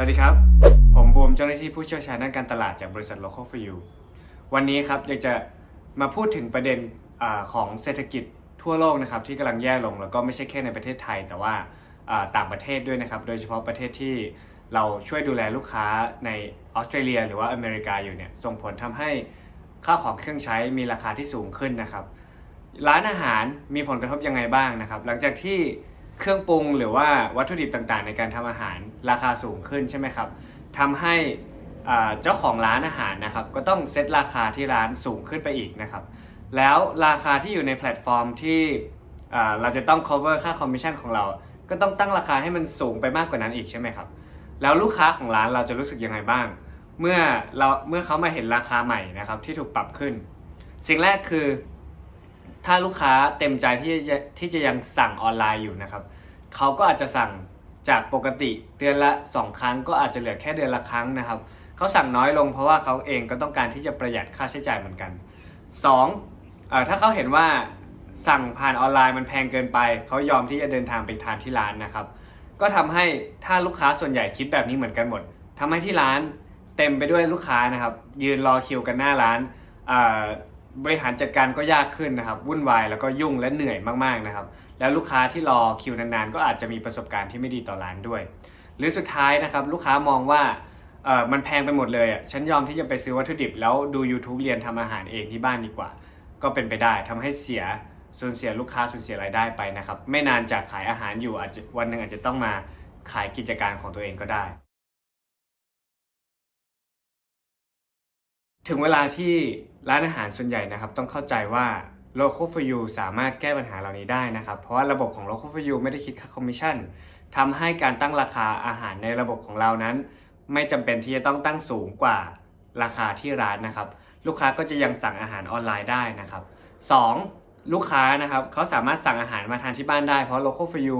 สวัสดีครับ ผมบูมเจ้าหน้าที่ผู้เชี่ยวชาญด้านการตลาดจากบริษัท Local for You วันนี้ครับอยากจะมาพูดถึงประเด็นอของเศรษฐกิจทั่วโลกนะครับที่กำลังแย่ลงแล้วก็ไม่ใช่แค่ในประเทศไทย แต่ว่าอ่าต่างประเทศด้วยนะครับ โดยเฉพาะประเทศที่เราช่วยดูแลลูกค้าในออสเตรเลีย หรือว่าอเมริกาอยู่เนี่ยส่งผลทำให้ค่าของเครื่องใช้มีราคาที่สูงขึ้นนะครับ ร้านอาหารมีผลกระทบยังไงบ้างนะครับ หลังจากที่ เครื่องปรุงหรือว่าวัตถุดิบต่างๆ ในการทำอาหารราคาสูงขึ้นใช่ไหมครับทำให้เจ้าของร้านอาหารนะครับ ก็ต้องเซตราคาที่ร้านสูงขึ้นไปอีกนะครับ แล้วราคาที่อยู่ในแพลตฟอร์มที่เราจะต้อง cover ค่าคอมมิชชั่นของเรา ก็ต้องตั้งราคาให้มันสูงไปมากกว่านั้นอีกใช่ไหมครับ แล้วลูกค้าของร้านเราจะรู้สึกยังไงบ้าง เมื่อเราเมื่อเขามาเห็นราคาใหม่นะครับที่ถูกปรับขึ้น สิ่งแรกคือ ถ้าลูกค้าเต็มใจที่จะที่จะยังสั่งออนไลน์อยู่นะครับ เขาก็อาจจะสั่งจากปกติเดือนละ 2 ครั้ง ก็อาจจะเหลือแค่เดือนละครั้งนะครับเขาสั่งน้อยลงเพราะว่าเขาเองก็ต้องการที่จะประหยัดค่าใช้จ่ายเหมือนกัน2เอ่อถ้าเขาเห็นว่าสั่งผ่านออนไลน์มันแพงเกินไป เขายอมที่จะเดินทางไปทานที่ร้านนะครับ ก็ทำให้ถ้าลูกค้าส่วนใหญ่คิดแบบนี้เหมือนกันหมดทำให้ที่ร้านเต็มไปด้วยลูกค้านะครับ ยืนรอคิวกันหน้าร้านอ่า บริหารจัดการก็ยากขึ้นนะครับวุ่นวายแล้วก็ยุ่งและเหนื่อยมากๆนะครับ แล้วลูกค้าที่รอคิวนานๆ ก็อาจจะมีประสบการณ์ที่ไม่ดีต่อร้านด้วย หรือสุดท้ายนะครับลูกค้ามองว่าเออมันแพงไปหมดเลยอะฉันยอมที่จะไปซื้อวัตถุดิบ แล้วดู YouTube เรียนทำอาหารเองที่บ้านดีกว่า ก็เป็นไปได้ทำให้เสียสูญเสียลูกค้าสูญเสียรายได้ไปนะครับ ไม่นานจากขายอาหารอยู่อาจจะวันหนึ่งอาจจะต้องมาขายกิจการของตัวเองก็ได้ ถึงเวลาที่ร้านอาหารส่วนใหญ่นะครับ ต้องเข้าใจว่า Local for You สามารถแก้ปัญหาเหล่านี้ได้นะครับ เพราะว่าระบบของ Local for You ไม่ได้คิดค่าคอมมิชชั่นทำให้การตั้งราคาอาหารในระบบของเรานั้น ไม่จำเป็นที่จะต้องตั้งสูงกว่าราคาที่ร้านนะครับ ลูกค้าก็จะยังสั่งอาหารออนไลน์ได้นะครับ 2. ลูกค้านะครับเขาสามารถสั่งอาหารมาทานที่บ้านได้เพราะ Local for You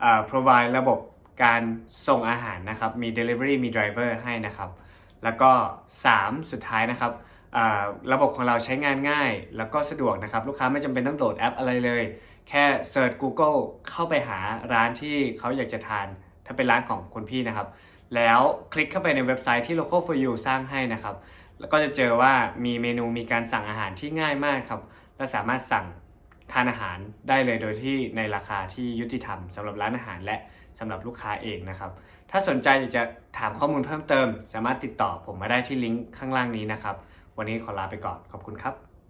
เอ่อ provide ระบบการส่งอาหารนะครับ มี delivery มี driver ให้นะครับ แล้วก็ 3 สุดท้ายนะครับระบบของเราใช้งานง่าย แล้วก็สะดวกนะครับ ลูกค้าไม่จำเป็นต้องโหลดแอปอะไรเลย แค่เซิร์ช Google เข้าไปหาร้านที่เขาอยากจะทาน ถ้าเป็นร้านของคุณพี่นะครับ แล้วคลิกเข้าไปในเว็บไซต์ที่ Local for You สร้างให้นะครับ แล้วก็จะเจอว่ามีเมนูมีการสั่งอาหารที่ง่ายมากครับ และสามารถสั่ง ทานอาหารได้เลยโดยที่ในราคาที่ยุติธรรมสำหรับร้านอาหารและสำหรับลูกค้าเองนะครับ ถ้าสนใจอยากจะถามข้อมูลเพิ่มเติม สามารถติดต่อผมมาได้ที่ลิงก์ข้างล่างนี้นะครับ วันนี้ขอลาไปก่อนขอบคุณครับ